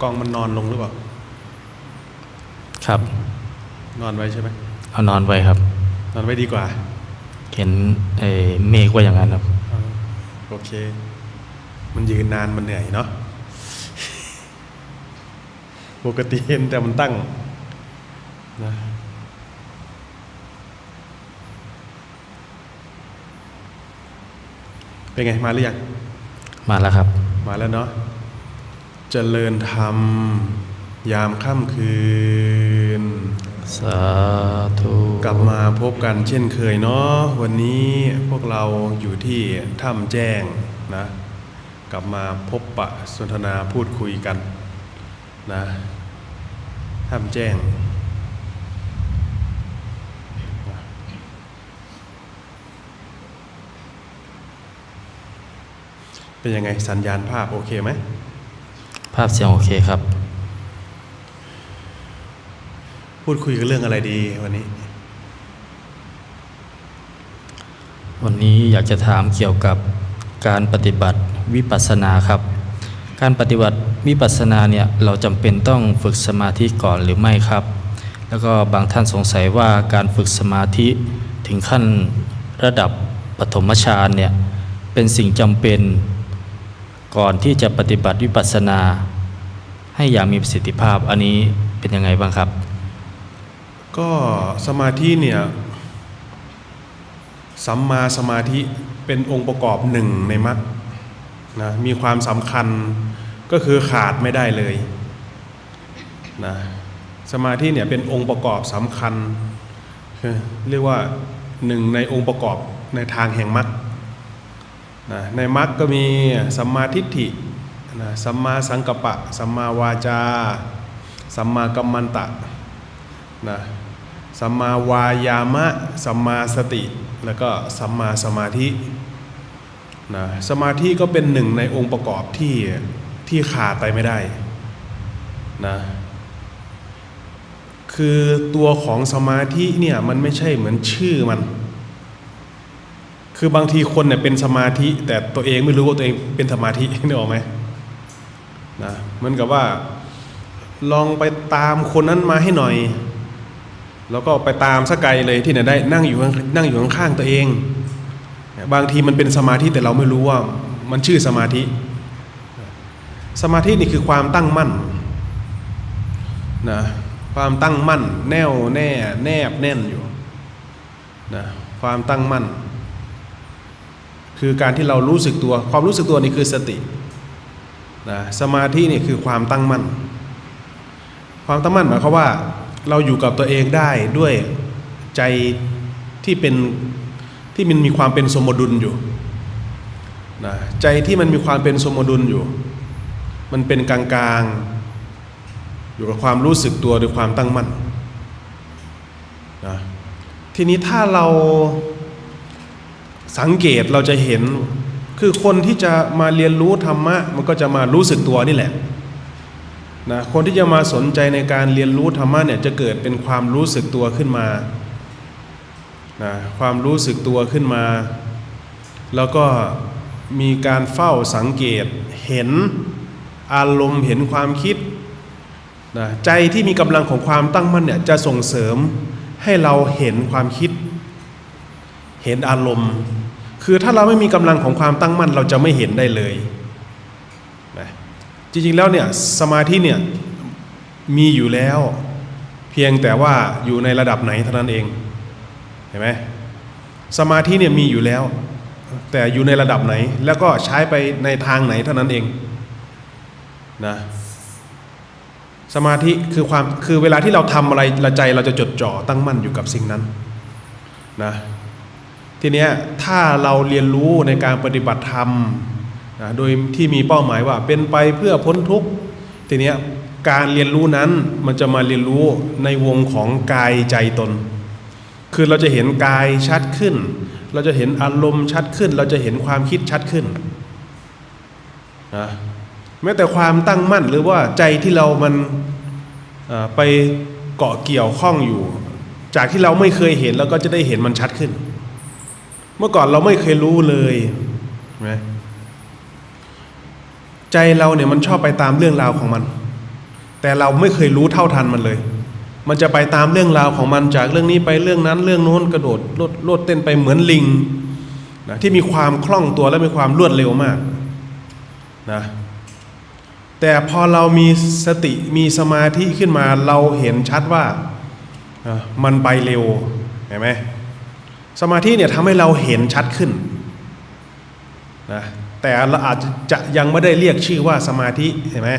กล้องมันนอนลงหรือเปล่า ครับ นอนไว้ใช่ไหมเอานอนไว้ครับ นอนไว้ดีกว่า เห็นเอ่อเมฆว่าอย่างนั้นครับเอาโอเค มันยืนนานมันเหนื่อยเนาะ ปกติเห็นแต่มันตั้งนะเป็นไง มาหรือยัง มาแล้วครับ มาแล้วเนาะ เจริญธรรม ยามค่ำคืน สาธุ กลับมาพบกันเช่นเคยเนาะวันนี้พวกเราอยู่ที่ถ้ำแจ้งนะ กลับมาพบปะสนทนาพูดคุยกันนะถ้ำแจ้งเป็นยังไงสัญญาณภาพโอเคไหม ภาพเสียงโอเคครับ พูดคุยกันเรื่องอะไรดีวันนี้ วันนี้อยากจะถามเกี่ยวกับการปฏิบัติวิปัสสนาครับ การปฏิบัติวิปัสสนาเนี่ยเราจำเป็นต้องฝึกสมาธิก่อนหรือไม่ครับ แล้วก็บางท่านสงสัยว่าการฝึกสมาธิถึงขั้นระดับปฐมฌานเนี่ยเป็นสิ่งจำเป็น ก่อนที่จะปฏิบัติวิปัสสนา ให้อย่างมีประสิทธิภาพอันนี้เป็นยังไงบ้างครับ ก็สมาธิเนี่ยสัมมาสมาธิเป็นองค์ประกอบหนึ่งในมรรคนะมีความสำคัญก็คือขาดไม่ได้เลยนะสมาธิเนี่ยเป็นองค์ประกอบสำคัญคือเรียกว่าหนึ่งในองค์ประกอบในทางแห่งมรรค นะในมรรคก็มีสัมมาทิฏฐินะสัมมาสังกัปปะ สัมมาวาจา สัมมากัมมันตะนะสัมมาวายามะ สัมมาสติ แล้วก็สัมมาสมาธินะสมาธิก็เป็นหนึ่งในองค์ประกอบที่ที่ขาดไปไม่ได้นะคือตัวของสมาธิเนี่ยมันไม่ใช่เหมือนชื่อมัน คือบางทีคนเนี่ยเป็นสมาธิ แต่ตัวเองไม่รู้ว่าตัวเองเป็นสมาธินึกออกไหมนะเหมือนกับว่า ลองไปตามคนนั้นมาให้หน่อย แล้วก็ไปตามสกไกลเลยที่ไหนได้นั่งอยู่นั่งอยู่ข้างๆตัวเอง บางทีมันเป็นสมาธิแต่เราไม่รู้ว่ามันชื่อสมาธิ สมาธินี่คือความตั้งมั่นนะความตั้งมั่น แน่วแน่แนบแน่นอยู่นะความตั้งมั่น คือการที่เรารู้สึกตัว ความรู้สึกตัวนี่คือสตินะสมาธินี่คือความตั้งมั่น ความตั้งมั่นหมายความว่าเราอยู่กับตัวเองได้ด้วยใจที่เป็นที่มันมีความเป็นสมดุลอยู่นะใจที่มันมีความเป็นสมดุลอยู่ มันเป็นกลางๆ อยู่กับความรู้สึกตัวหรือความตั้งมั่นนะทีนี้ถ้าเรา สังเกตเราจะเห็นคือคนที่จะมาเรียนรู้ธรรมะมันก็จะมารู้สึกตัวนี่แหละนะคนที่จะมาสนใจในการเรียนรู้ธรรมะเนี่ยจะเกิดเป็นความรู้สึกตัวขึ้นมานะความรู้สึกตัวขึ้นมา แล้วก็มีการเฝ้าสังเกตเห็นอารมณ์เห็นความคิดนะใจที่มีกำลังของความตั้งมั่นเนี่ยจะส่งเสริมให้เราเห็นความคิด เห็นอารมณ์ คือถ้าเราไม่มีกำลังของความตั้งมั่นเราจะไม่เห็นได้เลยนะจริงๆแล้วเนี่ยสมาธิเนี่ยมีอยู่แล้ว เพียงแต่ว่าอยู่ในระดับไหนเท่านั้นเองเห็นไหมสมาธิเนี่ยมีอยู่แล้ว แต่อยู่ในระดับไหนแล้วก็ใช้ไปในทางไหนเท่านั้นเองนะสมาธิคือความคือเวลาที่เราทำอะไรละใจเราจะจดจ่อตั้งมั่นอยู่กับสิ่งนั้นนะ ทีเนี้ยถ้าเราเรียนรู้ในการปฏิบัติธรรมนะโดยที่มีเป้าหมายว่าเป็นไปเพื่อพ้นทุกข์ทีเนี้ยการเรียนรู้นั้นมันจะมาเรียนรู้ในวงของกายใจตน คือเราจะเห็นกายชัดขึ้น เราจะเห็นอารมณ์ชัดขึ้น เราจะเห็นความคิดชัดขึ้นนะแม้แต่ความตั้งมั่นหรือว่าใจที่เรามันไปเกาะเกี่ยวข้องอยู่ จากที่เราไม่เคยเห็นแล้วก็จะได้เห็นมันชัดขึ้น เมื่อก่อนเราไม่เคยรู้เลยเห็นไหมใจเราเนี่ยมันชอบไปตามเรื่องราวของมัน แต่เราไม่เคยรู้เท่าทันมันเลย มันจะไปตามเรื่องราวของมันจากเรื่องนี้ไปเรื่องนั้น เรื่องโน้นกระโดดโลดโลดเต้นไปเหมือนลิงนะที่มีความคล่องตัวและมีความรวดเร็วมากนะแต่พอเรามีสติมีสมาธิขึ้นมาเราเห็นชัดว่าอะมันไปเร็วเห็นไหม สมาธิเนี่ยทำให้เราเห็นชัดขึ้นนะแต่เราอาจจะยังไม่ได้เรียกชื่อว่าสมาธิเห็นไหม